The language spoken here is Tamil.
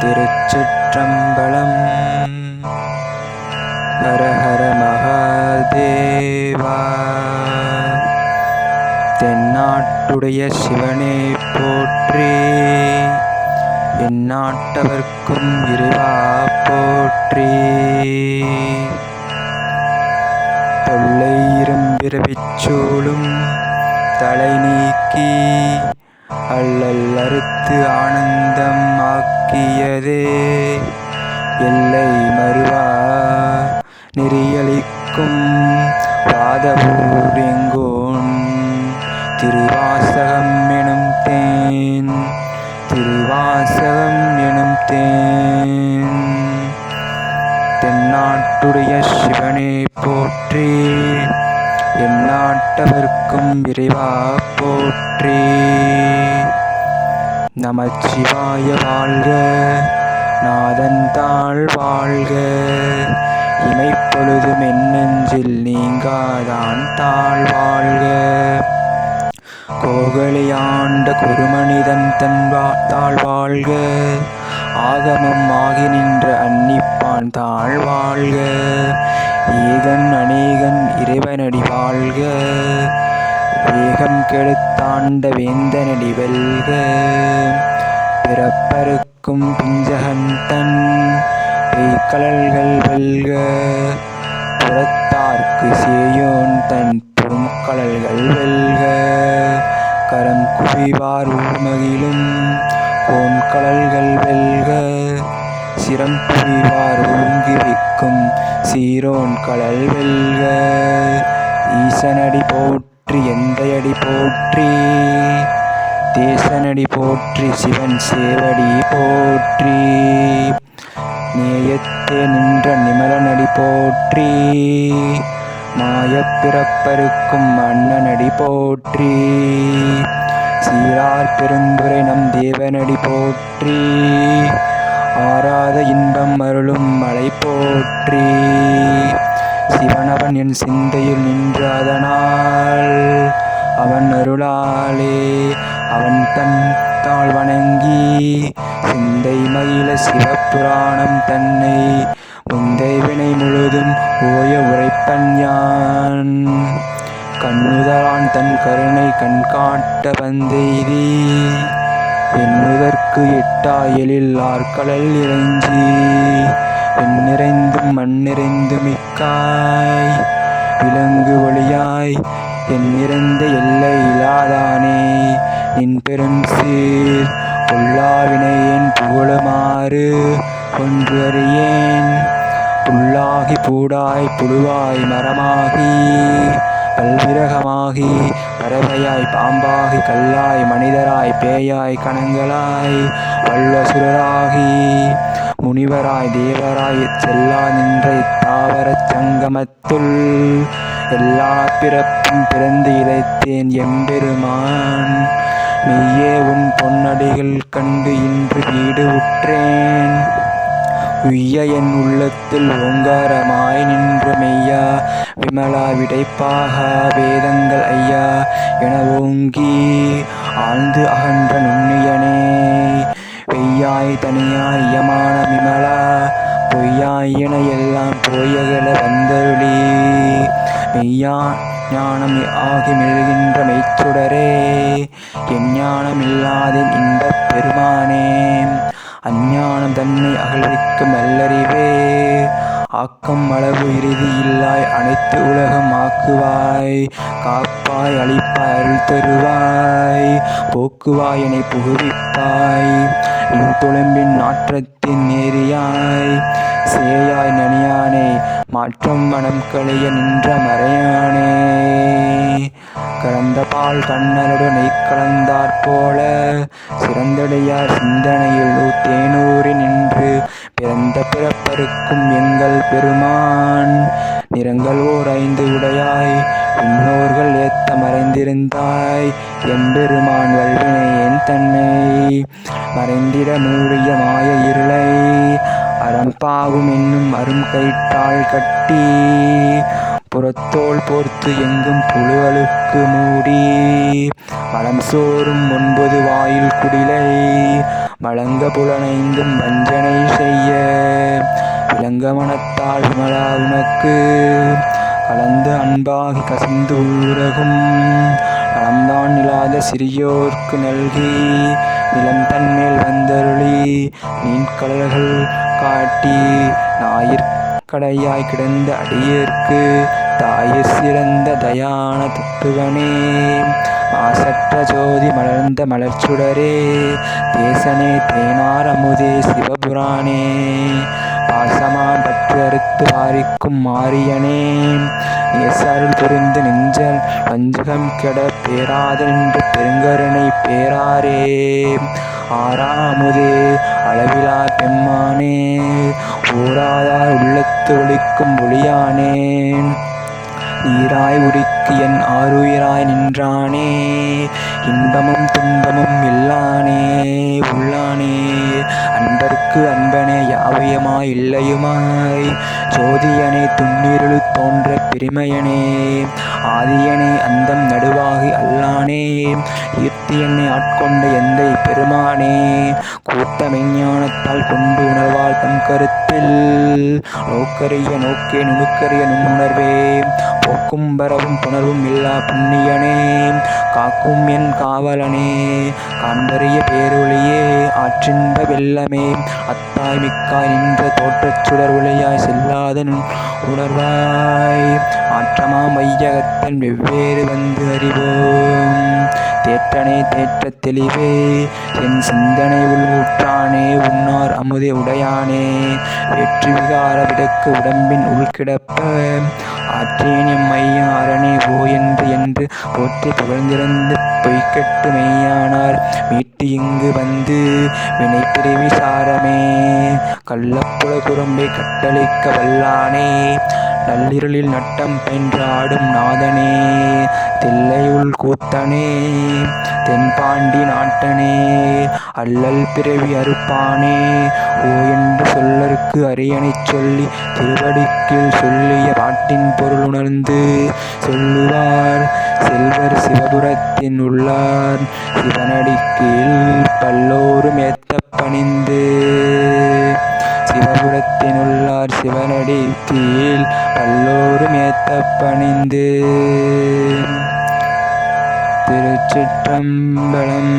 திருச்சிற்றம்பலம். ஹரஹர மகாதேவா. தென்னாட்டுடைய சிவனே போற்றி. எந்நாட்டவர்க்கும் இறைவா போற்றி. தொல்லை இரும்பிறவிச்சூழும் தலை நீக்கி அல்லல் அறுத்து ஆனந்தம் ஆக்க. ஆக்கியதே எல்லை மறுவா நெறியளிக்கும் வாதவூர் திருவாசகம் எனும் தேன் திருவாசகம் எனும் தேன் தென்னாட்டுடைய சிவனை போற்றி எந்நாட்டவர்க்கும் விரைவா போற்றி. நமச்சிவாய வாழ்க நாதன் தாழ் வாழ்க. இமைப்பொழுதும் என்னெஞ்சில் நீங்காதான் தாழ் வாழ்க. கோகலியாண்ட குருமனிதன் தன் வா- தாழ் வாழ்க. ஆகமம் ஆகி நின்ற அன்னிப்பான் தாழ் வாழ்க. ஈகன் அநேகன் இறைவனடி வாழ்க. வேகம் கெடுத்தாண்ட வேந்தனடி வெல்க. பிறப்பருக்கும் பிஞ்சகந்தன் தன் வெல்க. புறத்தார்க்கு சேயோன் தன் பெரும்கழல்கள் வெல்க. கரம் குவிவார் ஊர்மகிலும் கோன்கழல்கள் வெல்க. சிரம் குவிவார் ஓங்கி வைக்கும் சீரோன் கடல் வெல்க. ஈசனடி போற்றி எந்தையடி போற்றி தேசனடி போற்றி சிவன் சேவடி போற்றி. நேயத்தே நின்ற நிமலனடி போற்றி மாயப்பிறப்பருக்கும் அண்ணனடி போற்றி. சீரார் பெருந்துரை நம் தேவனடி போற்றி ஆராத இன்பம் அருளும் மலை போற்றி. என் சிந்தையில் நின்று அதனால் அவன் அருளாலே அவன் தன் தாழ் வணங்கி சிந்தை மகிழ சிவபுராணம் தன்னை உந்தை வினை முழுதும் ஓய உரைப்பன் யான். கண்ணுதலான் தன் கருணை கண்காட்ட வந்தெய்தி என்னுதற்கு எட்டா எழில் ஆர்கடல் இறைஞ்சி. எண்ணிறைந்தும் மண்ணிறைந்து மிக்காய் விலங்கு ஒளியாய் எண்ணிறந்த எல்லை இலாதானே நின் பெரும் சீர் பொல்லாவினையேன் புகழுமாறு ஒன்று அறியேன். புல்லாகி பூடாய் புழுவாய் மரமாகி பல்விரகமாகி பறவையாய் பாம்பாகி கல்லாய் மனிதராய் பேயாய் கணங்களாய் வல்லசுரராகி முனிவராய் தேவராய் செல்லா நின்ற இத்தாவரச் சங்கமத்துள் எல்லா பிறப்பும் பிறந்து இழைத்தேன் எம்பெருமான். மெய்யே உன் பொன்னடிகள் கண்டு இன்று வீடு உற்றேன். உய்ய என் உள்ளத்தில் ஓங்காரமாய் நின்ற மெய்யா விமலா விடைப்பாக வேதங்கள் ஐயா என ஓங்கி ஆழ்ந்து அகன்ற நுண்ணியனே. பொய்யாய் தனியாய் யமான விமலா பொய்யாய் என எல்லாம் பொய்யகல வந்தருளி. மெய்யா ஞானம் ஆகி மெழுகின்ற மெய்ச்சுடரே என் ஞானம் இல்லாதேன் இன்பப் பெருமானே. அஞ்ஞானம் தன்னை அகழ்விக்கும் நல்லறிவே ஆக்கம் அளவு இறுதி இல்லாய் அனைத்து உலகம் ஆக்குவாய். காப்பாய் அழிப்பாய் அருள் தருவாய் போக்குவாய் என்னை புகுவிப்பாய். நின் துளம்பின் நாற்றத்தின் நேரியாய் சேயாய் நனியானே மாற்றம் மனம் களைய நின்ற மறையானே. கலந்த பால் கண்ணலோடு கலந்தாற் போல சிறந்தடையார் சிந்தனையில் தேனூரி நின்று பிறந்த பிறப்பருக்கும் எங்கள் பெருமான். நிறங்கள் ஓர் ஐந்து உடையாய் விண்ணோர்கள் ஏத்த மறைந்திருந்தாய் எம்பெருமான் வல்வினை என் தன்னை. மறைந்திட மூடிய மாய இருளை அறம்பாவும் என்னும் அரும் கயிற்றால் கட்டி புறத்தோல் போர்த்து எங்கும் புழுவலுக்கு மூடி வளம் சோறும் ஒன்பது வாயில் குடிலை வழங்க புலனைந்தும் வஞ்சனை செய்ய. விளங்க மனத்தால் விமலா உனக்கு. கலந்து அன்பாகி கசிந்து உலகும் நலம்தான் இல்லாத சிறியோர்க்கு நல்கி. நிலம் தன்மேல் வந்தருளி. நீண்கடல்கள் காட்டி ஞாயிற்கடையாய் கிடந்த அடியேற்கு தாயிற் சிறந்த தயான தத்துவனே. மாசற்ற ஜோதி மலர்ந்த மலர்ச்சுடரே. தேசனே தேனார் அமுதே சிவபுராணே. பாசமாம் பற்று அறுத்து வாரிக்கும் மாரியனே. எசருள் புரிந்து நெஞ்சல் வஞ்சகம் கெட பேராதென்று பெருங்கருணை பேராரே. ஆறாமுதே அளவிலா பெம்மானே. ஊராதார் உள்ளத்து ஒளிக்கும் ஒளியானே. நீராய் உருக்கி என் ஆருயிராய் நின்றானே. இன்பமும் துன்பமும் இல்லானே. உள்ளானே. அன்பர்க்கு அன்ப யாவையுமாய் இல்லையுமாய்? ஜோதியனே துன்னிருள் தோன்ற பெருமையனே ஆதியனே அந்தம் நடுவாகி அல்லானே என்னை ஆட்கொண்ட எந்தை பெருமானே கூட்ட மெஞ்ஞானத்தால் கொண்டு உணர்வாள் தம் கருத்தில். நோக்கரிய நோக்கே நுணுக்கரிய நுண்ணுணர்வே போக்கும் பரவும் புணர்வும் இல்லா புண்ணியனே காக்கும் என் காவலனே காண்பறிய பேரொழியே ஆற்றின்ப வெள்ளமே அத்தாய் மிக்காய் நின்ற தோற்றச் சுடர் ஒளியாய் செல்லாத உணர்வாய். ஆற்றமா வையகத்தன் வெவ்வேறு வந்து அறிவோம். தேற்றனே தேற்றத் தெளிவே என் சிந்தனை உள்வூற்றானே உன்னார் அமுதே உடையானே. வெற்றி விகார விடக்கு உடம்பின் உள்கிடப்ப ஆற்றேன் எம் ஐயா அரணே ஓ என்று என்று போற்றி புகழ்ந்திருந்து பொய்க்கட்டு மெய்யானார். மீட்டு இங்கு வந்து வினைப்பிரிவி சாரமே. கள்ளப்புல குறும்பை கட்டளிக்க வல்லானே. நள்ளிரலில் நட்டம் பயின்று ஆடும் நாதனே. தில்லையுள் கூத்தனே தென்பாண்டி நாட்டனே அல்லல் பிறவி அறுப்பானே ஓ என்று சொல்லருக்கு அரியணை சொல்லி திருவடிக்கில் சொல்லிய பாட்டின் பொருள் உணர்ந்து சொல்லுவார். செல்வர் சிவபுரத்தின் உள்ளார் சிவனடிக்கில் பல்லோரும் ஏத்த பணிந்து. சிவபுரத்தினுள்ளார் சிவனடி தீயில் பல்லோரும் ஏத்த பணிந்து திருச்சிற்றம்பலம்